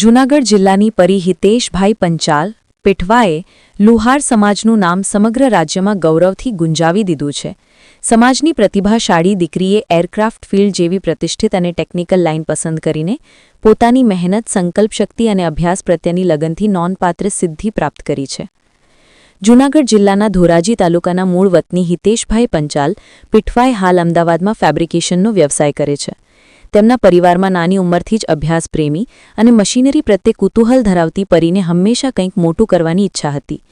જૂનાગઢ જિલ્લાની પરી હિતેશભાઈ પંચાલ પેઠવાએ લુહાર સમાજનું નામ સમગ્ર રાજ્યમાં ગૌરવથી ગુંજાવી દીધું છે. સમાજની પ્રતિભાશાળી દીકરીએ એરક્રાફ્ટ ફિલ્ડ જેવી પ્રતિષ્ઠિત અને ટેકનિકલ લાઇન પસંદ કરીને પોતાની મહેનત, સંકલ્પશક્તિ અને અભ્યાસ પ્રત્યેની લગનથી નોંધપાત્ર સિદ્ધિ પ્રાપ્ત કરી છે. જૂનાગઢ જિલ્લાના ધોરાજી તાલુકાના મૂળ વતની હિતેશભાઈ પંચાલ પીઠવાઈ હાલ અમદાવાદમાં ફેબ્રિકેશનનો વ્યવસાય કરે છે. તેમના પરિવારમાં નાની ઉંમરથી જ અભ્યાસ પ્રેમી અને મશીનરી પ્રત્યે કુતૂહલ ધરાવતી પરીને હંમેશા કંઈક મોટું કરવાની ઈચ્છા હતી.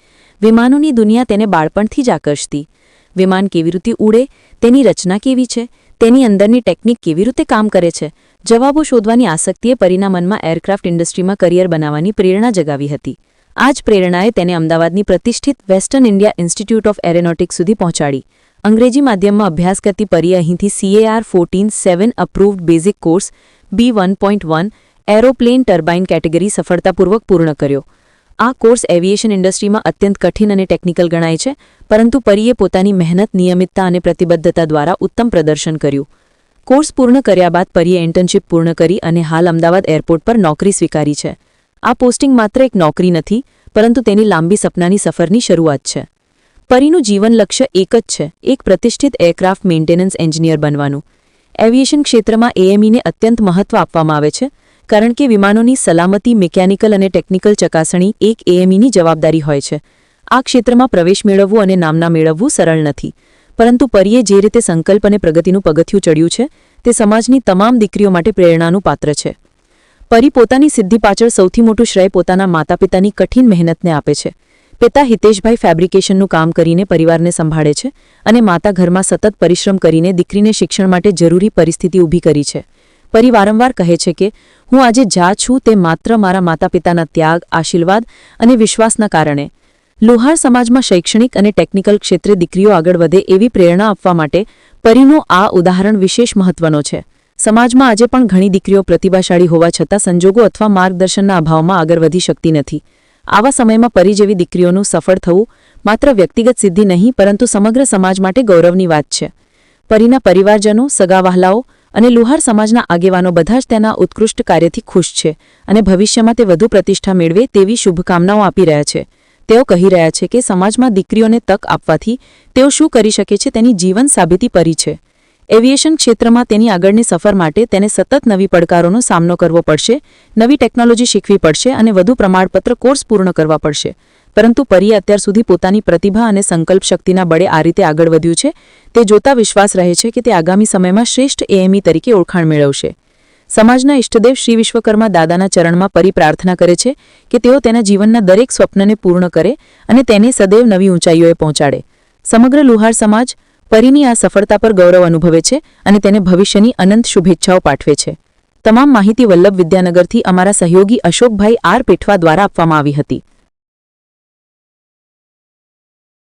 વિમાનોની દુનિયા તેને બાળપણથી જ આકર્ષતી. વિમાન કેવી રીતે ઉડે, તેની રચના કેવી છે, તેની અંદરની ટેકનિક કેવી રીતે કામ કરે છે, જવાબો શોધવાની આસક્તિએ પરીના મનમાં એરક્રાફ્ટ ઇન્ડસ્ટ્રીમાં કરિયર બનાવવાની પ્રેરણા જગાવી હતી. આ જ પ્રેરણાએ તેને અમદાવાદની પ્રતિષ્ઠિત western India institute of aeronautics સુધી પહોંચાડી. અંગ્રેજી માધ્યમમાં અભ્યાસ કરતી પરીએ અહીંથી CAR fourteen seven approved basic course B one point one aeroplane turbine category સફળતાપૂર્વક પૂર્ણ કર્યો. આ કોર્સ એવિએશન ઇન્ડસ્ટ્રીમાં અત્યંત કઠિન અને ટેકનિકલ ગણાય છે, પરંતુ પરીએ પોતાની મહેનત, નિયમિતતા અને પ્રતિબદ્ધતા દ્વારા ઉત્તમ પ્રદર્શન કર્યું. કોર્સ પૂર્ણ કર્યા બાદ પરીએ ઇન્ટર્નશીપ પૂર્ણ કરી અને હાલ અમદાવાદ એરપોર્ટ પર નોકરી સ્વીકારી છે. આ પોસ્ટિંગ માત્ર એક નોકરી નથી, પરંતુ તેની લાંબી સપનાની સફરની શરૂઆત છે. પરીનું જીવન લક્ષ્ય એક જ છે, એક પ્રતિષ્ઠિત એરક્રાફ્ટ મેન્ટેનન્સ એન્જિનિયર બનવાનું. એવિએશન ક્ષેત્રમાં એએમઈને અત્યંત મહત્વ આપવામાં આવે છે, કારણ કે વિમાનોની સલામતી, મિકેનિકલ અને ટેકનિકલ ચકાસણી એક એએમઈની જવાબદારી હોય છે. આ ક્ષેત્રમાં પ્રવેશ મેળવવું અને નામના મેળવવું સરળ નથી. પરંતુ પરીએ જે રીતે સંકલ્પ અને પ્રગતિનું પગથિયું ચડ્યું છે, તે સમાજની તમામ દીકરીઓ માટે પ્રેરણાનું પાત્ર છે. પરી પોતાની સિદ્ધિ પાછળ સૌથી મોટું શ્રેય પોતાના માતાપિતાની કઠિન મહેનતને આપે છે. પિતા હિતેશભાઈ ફેબ્રિકેશનનું કામ કરીને પરિવારને સંભાળે છે અને માતા ઘરમાં સતત પરિશ્રમ કરીને દીકરીને શિક્ષણ માટે જરૂરી પરિસ્થિતિ ઊભી કરી છે. પરી વારંવાર કહે છે કે, હું આજે જ્યાં છું તે માત્ર મારા માતાપિતાના ત્યાગ, આશીર્વાદ અને વિશ્વાસના કારણે. લોહાર સમાજમાં શૈક્ષણિક અને ટેકનિકલ ક્ષેત્રે દીકરીઓ આગળ વધે એવી પ્રેરણા આપવા માટે પરીનું આ ઉદાહરણ વિશેષ મહત્વનો છે. સમાજમાં આજે પણ ઘણી દીકરીઓ પ્રતિભાશાળી હોવા છતાં સંજોગો અથવા માર્ગદર્શનના અભાવમાં આગળ વધી શકતી નથી. આવા સમયમાં પરી જેવી દીકરીઓનું સફળ થવું માત્ર વ્યક્તિગત સિદ્ધિ નહીં, પરંતુ સમગ્ર સમાજ માટે ગૌરવની વાત છે. પરીના પરિવારજનો, સગાવહાલાઓ અને લુહાર સમાજના આગેવાનો બધા જ તેના ઉત્કૃષ્ટ કાર્યથી ખુશ છે અને ભવિષ્યમાં તે વધુ પ્રતિષ્ઠા મેળવે તેવી શુભકામનાઓ આપી રહ્યા છે. તેઓ કહી રહ્યા છે કે સમાજમાં દીકરીઓને તક આપવાથી તેઓ શું કરી શકે છે તેની જીવન સાબિતી પરી છે. એવિએશન ક્ષેત્રમાં તેની આગળની સફર માટે તેને સતત નવી પડકારોનો સામનો કરવો પડશે, નવી ટેકનોલોજી શીખવી પડશે અને વધુ પ્રમાણપત્ર કોર્સ પૂર્ણ કરવા પડશે. પરંતુ પરીએ અત્યાર સુધી પોતાની પ્રતિભા અને સંકલ્પ શક્તિના બળે આ રીતે આગળ વધ્યું છે. તે જોતા વિશ્વાસ રહે છે કે તે આગામી સમયમાં શ્રેષ્ઠ એએમઈ તરીકે ઓળખાણ મેળવશે. સમાજના ઇષ્ટદેવ શ્રી વિશ્વકર્મા દાદાના ચરણમાં પરી પ્રાર્થના કરે છે કે તેઓ તેના જીવનના દરેક સ્વપ્નને પૂર્ણ કરે અને તેને સદૈવ નવી ઊંચાઈઓએ પહોંચાડે. સમગ્ર લુહાર સમાજ પરીની આ સફળતા પર ગૌરવ અનુભવે છે અને તેને ભવિષ્યની અનંત શુભેચ્છાઓ પાઠવે છે. તમામ માહિતી વલ્લભ વિદ્યાનગરથી અમારા સહયોગી અશોકભાઈ આર પેઠવા દ્વારા આપવામાં આવી હતી.